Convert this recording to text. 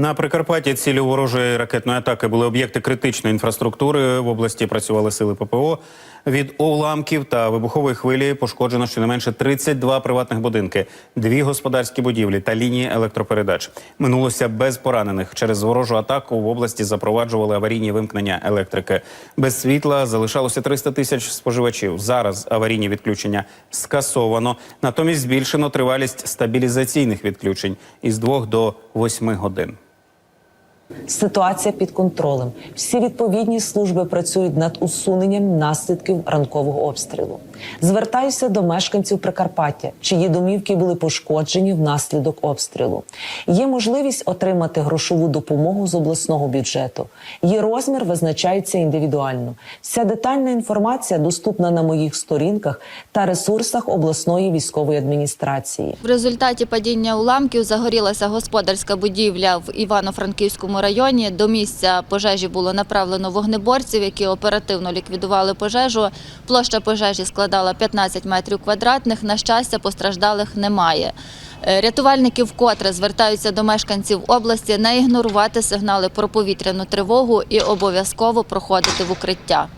На Прикарпатті цілі ворожої ракетної атаки були об'єкти критичної інфраструктури. В області працювали сили ППО. Від уламків та вибухової хвилі пошкоджено щонайменше 32 приватних будинки, дві господарські будівлі та лінії електропередач. Минулося без поранених. Через ворожу атаку в області запроваджували аварійні вимкнення електрики. Без світла залишалося 300 тисяч споживачів. Зараз аварійні відключення скасовано. Натомість збільшено тривалість стабілізаційних відключень із 2 до 8 годин. Ситуація під контролем. Всі відповідні служби працюють над усуненням наслідків ранкового обстрілу. Звертаюся до мешканців Прикарпаття, чиї домівки були пошкоджені внаслідок обстрілу. Є можливість отримати грошову допомогу з обласного бюджету. Її розмір визначається індивідуально. Вся детальна інформація доступна на моїх сторінках та ресурсах обласної військової адміністрації. В результаті падіння уламків загорілася господарська будівля в Івано-Франківському районі. До місця пожежі було направлено вогнеборців, які оперативно ліквідували пожежу. Площа пожежі складала 15 метрів квадратних. На щастя, постраждалих немає. Е, Рятувальники вкотре звертаються до мешканців області не ігнорувати сигнали про повітряну тривогу і обов'язково проходити в укриття.